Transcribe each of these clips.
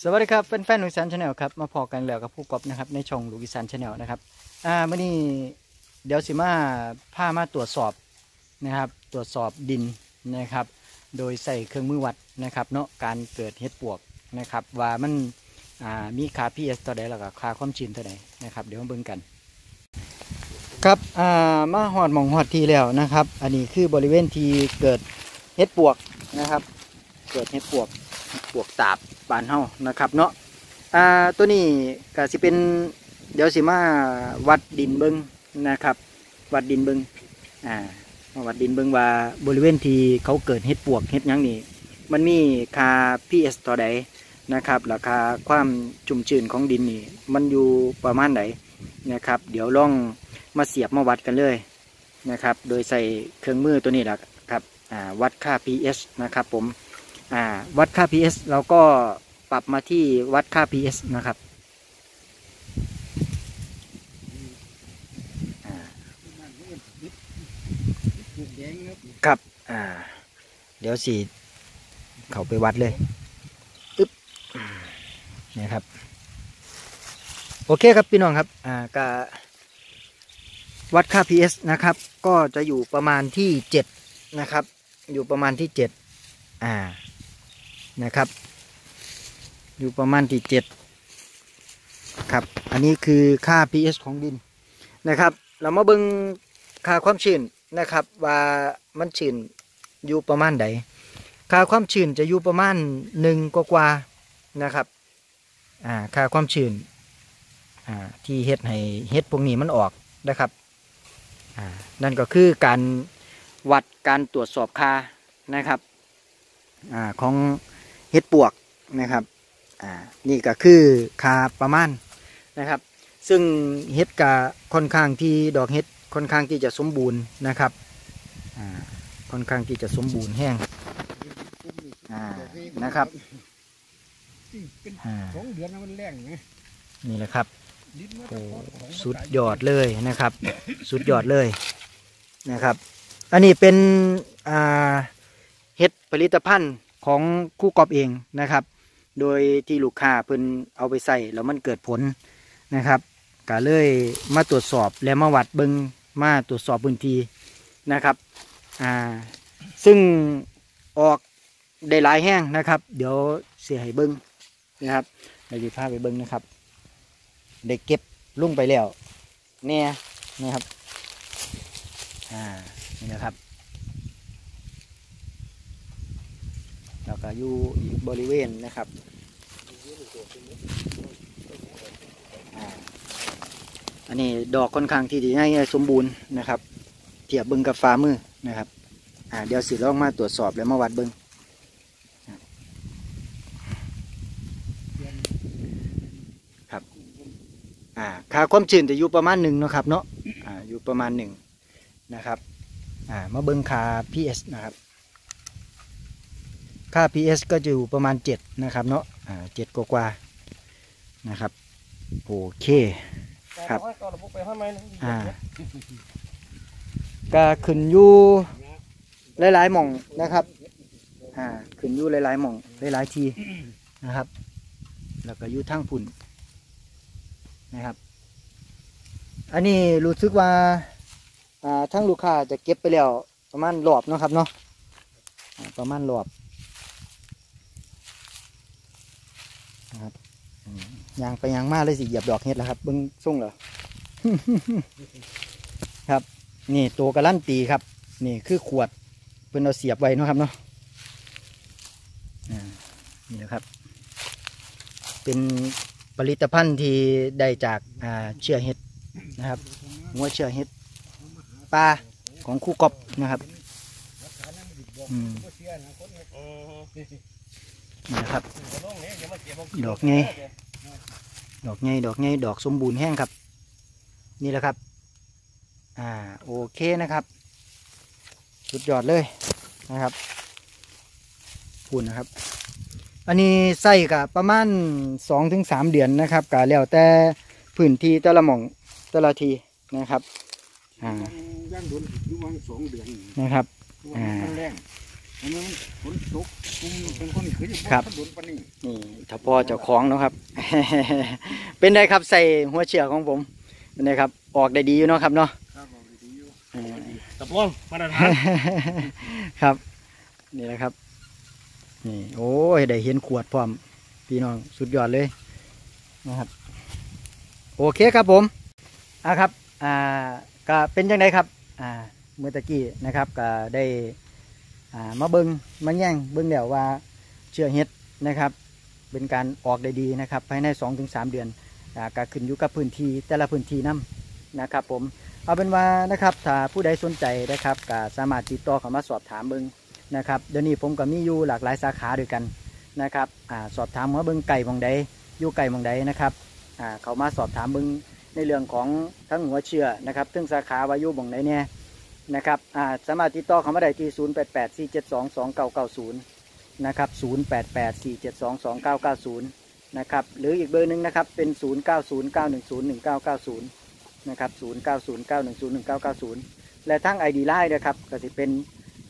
สวัสดีครับแฟนๆลูกอีสานชาแนลครับมาพอกันแล้วกับผู้กอบนะครับในช่องลูกอีสานชาแนลนะครับอ่ามื่อนี้เดี๋ยวสิมาพามาตรวจสอบนะครับ ตรวจสอบดินนะครับ โดยใส่เครื่องมือวัดนะครับเนาะการเกิดเห็ดปวกนะครับ ว่ามันอ่ามีค่า pH เท่าใดแล้วก็ค่าความชื้นเท่าใดนะครับ เดี๋ยวมาเบิ่งกัน ครับอ่ามาหอดหมองหอดทีแล้วนะครับ อันนี้คือบริเวณที่เกิดเห็ดปวกนะครับ เกิดเห็ดปวก ปวกตาบบานเฮานะครับเนาะอ่าตัวนี้ก็สิเป็นเดี๋ยวสิมาวัดดินเบิงนะครับ วัดดินเบิงอ่ามาวัดดินเบิงว่าบริเวณที่เขาเกิดเห็ดปวกเห็ดยังนี่มันมีค่า pH ต่อใดนะครับราคาความชุ่มชื้นของดินนี่มันอยู่ประมาณไหนนะครับ เดี๋ยวลองมาเสียบมาวัดกันเลยนะครับ โดยใส่เครื่องมือตัวนี้แหละครับอ่าวัดค่า pH นะครับผม อ่าวัดค่า pH เราก็ปรับมาที่วัดค่า pH นะครับครับอ่า เดี๋ยวสิเขาไปวัดเลยอึ๊บนี่ครับ โอเคครับพี่น้องครับ อ่าก็วัดค่า pH นะครับ ก็จะอยู่ประมาณที่7นะครับ อยู่ประมาณที่7อ่า นะครับ อยู่ประมาณที่เจ็ดครับ อันนี้คือค่า pH ของดินนะครับ เรามาเบิ่งค่าความชื้นนะครับ ว่ามันชื้นอยู่ประมาณใดค่าความชื้นจะอยู่ประมาณหนึ่งกว่าๆนะครับอ่าค่าความชื้นอ่าที่เฮ็ดให้เฮ็ดพวกนี้มันออกนะครับอ่านั่นก็คือการวัดการตรวจสอบค่านะครับอ่าของ เห็ดปวกนะครับอ่านี่ก็คือคาประมาณนะครับ ซึ่งเห็ดกะค่อนข้างที่ดอกเห็ดค่อนข้างที่จะสมบูรณ์นะครับอ่าค่อนข้างที่จะสมบูรณ์แห้งอ่านะครับเป็นอ่าสองเดือนนะมันแรงไงนี่แหละครับดินมันโอ้ก็ของสุดยอดเลยนะครับ สุดยอดเลยนะครับ อันนี้เป็นอ่าเห็ดผลิตภัณฑ์ ของคู่กอบเองนะครับ โดยที่ลูกค้าเพิ่นเอาไปใส่แล้วมันเกิดผลนะครับก็เลยมาตรวจสอบและมาวัดเบิงมาตรวจสอบพื้นที่นะครับอ่าซึ่งออกได้หลายแห้งนะครับ เดี๋ยวเสียให้เบิงนะครับในดีภาพไปเบิงนะครับได้เก็บลุ่งไปแล้วเนี่ยนะครับอ่านี่นะครับแล้ว ก็อยู่อีกบริเวณนะครับอันนี้ดอกค่อนข้างที่ดีให้สมบูรณ์นะครับ เทียบเบิ้งกับฟ้ามือนะครับอ่าเดี๋ยวสิลองมาตรวจสอบแล้วมาวัดเบิ้งครับอ่าค่าความชื้นจะอยู่ประมาณหนึ่งนะครับเนาะอ่าอยู่ประมาณหนึ่งนะครับอ่ามาเบิ้งค่า PS นะครับ ค่า PS ก็จะอยู่ประมาณ 7 นะครับเนาะอ่าเจ็ดกว่าๆนะครับ โอเคครับก็ระบบไปห้าไม้นะอ่าก็ขึ้นอยู่หลายๆหม่องนะครับอ่าขึ้นอยู่หลายๆหม่องหลายๆทีนะครับ แล้วก็อยู่ทางพุ่นนะครับ อันนี้รู้สึกว่าอ่าทั้งลูกค้าจะเก็บไปแล้วประมาณรอบเนาะครับเนาะอ่าประมาณรอบ นะครับยางไปยางมาเลยสิเหยียบดอกเห็ดแล้วครับเบิ้งส่งเหรอครับ นี่ตัวกระลั่นตีครับ นี่คือขวดเพิ่นเอาเสียบไว้นะครับเนาะนี่นะครับ เป็นผลิตภัณฑ์ที่ได้จากาเชื้อเห็ดนะครับหัวเชื้อเห็ดปลาของคู่กบนะครับ อืม นี่นะครับ ดอกไงดอกไงดอกไงดอกสมบูรณ์แห้งครับ นี่แหละครับ อ่าโอเคนะครับ สุดยอดเลยนะครับพูนนะครับ อันนี้ใส่กับประมาณสองถึงสามเดือนนะครับกะแล้วแต่พื้นที่แต่ละหม่องแต่ละทีนะครับ อ่าย่างโดนอยู่วังสองเดือนนะครับเพราะว่ามันแรง อันนี้มันฝนตกคุมเป็นคนขึ้นอยู่ครับมันโดนปานนี้นี่พ่อเจ้าของเนาะครับ เป็นไงครับใส่หัวเชือกของผมเป็นไงครับ ออกได้ดีอยู่เนาะครับเนาะครับบอกดีอยู่เออ ตับรองมาตรฐาน ครับ นี่แหละครับนี่โอ้ยได้เห็นขวดพร้อมพี่น้องสุดยอดเลยนะครับ โอเคครับผมอะครับ อ่าก็เป็นยังไงครับ อ่าเมื่อตะกี้นะครับก็ได้อ่า มาเบิงมาแย่งเบิงแล้วว่าเชื่อเฮ็ดนะครับ เป็นการออกได้ดีนะครับภายใน 2-3 เดือนอ่าก็ขึ้นอยู่กับพื้นที่แต่ละพื้นที่นํนะครับ ผมเอาเป็นว่านะครับถ้าผู้ใดสนใจนะครับก็สามารถติดต่อเข้ามาสอบถามเบิงนะครับเดี๋ยวนี้ผมก็มีอยู่หลากหลายสาขาด้วยกันนะครับอสอบถามว่าเบิงไก่บองใดอยู่ไก่บองใดนะครับเขามาสอบถามเบิงในเรื่องของทั้งหัวเชื่อนะครับซึ่งสาขาวายุบองใดเนี่ย นะครับอ่าสามารถติดต่อเข้ามาได้ที่ 0 8 8 4 7 2 2 9 9 0 นะครับ 0 8 8 4 7 2 2 9 9 0 นะครับ หรืออีกเบอร์หนึ่งนะครับ เป็น 0 9 0 9 1 0 1 9 9 0 นะครับ 0 9 0 9 1 0 1 9 9 0 และทั้ง ID Line นะครับ ก็จะเป็น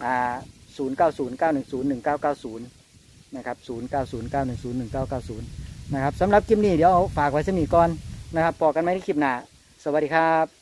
อ่า0 9 0 9 1 0 1 9 9 0 นะครับ 0 9 0 9 1 0 1 9 9 0 นะครับสำหรับคลิปนี้เดี๋ยวฝากไว้สมีก่อนนะครับพอกันไหมในคลิปหน้า สวัสดีครับ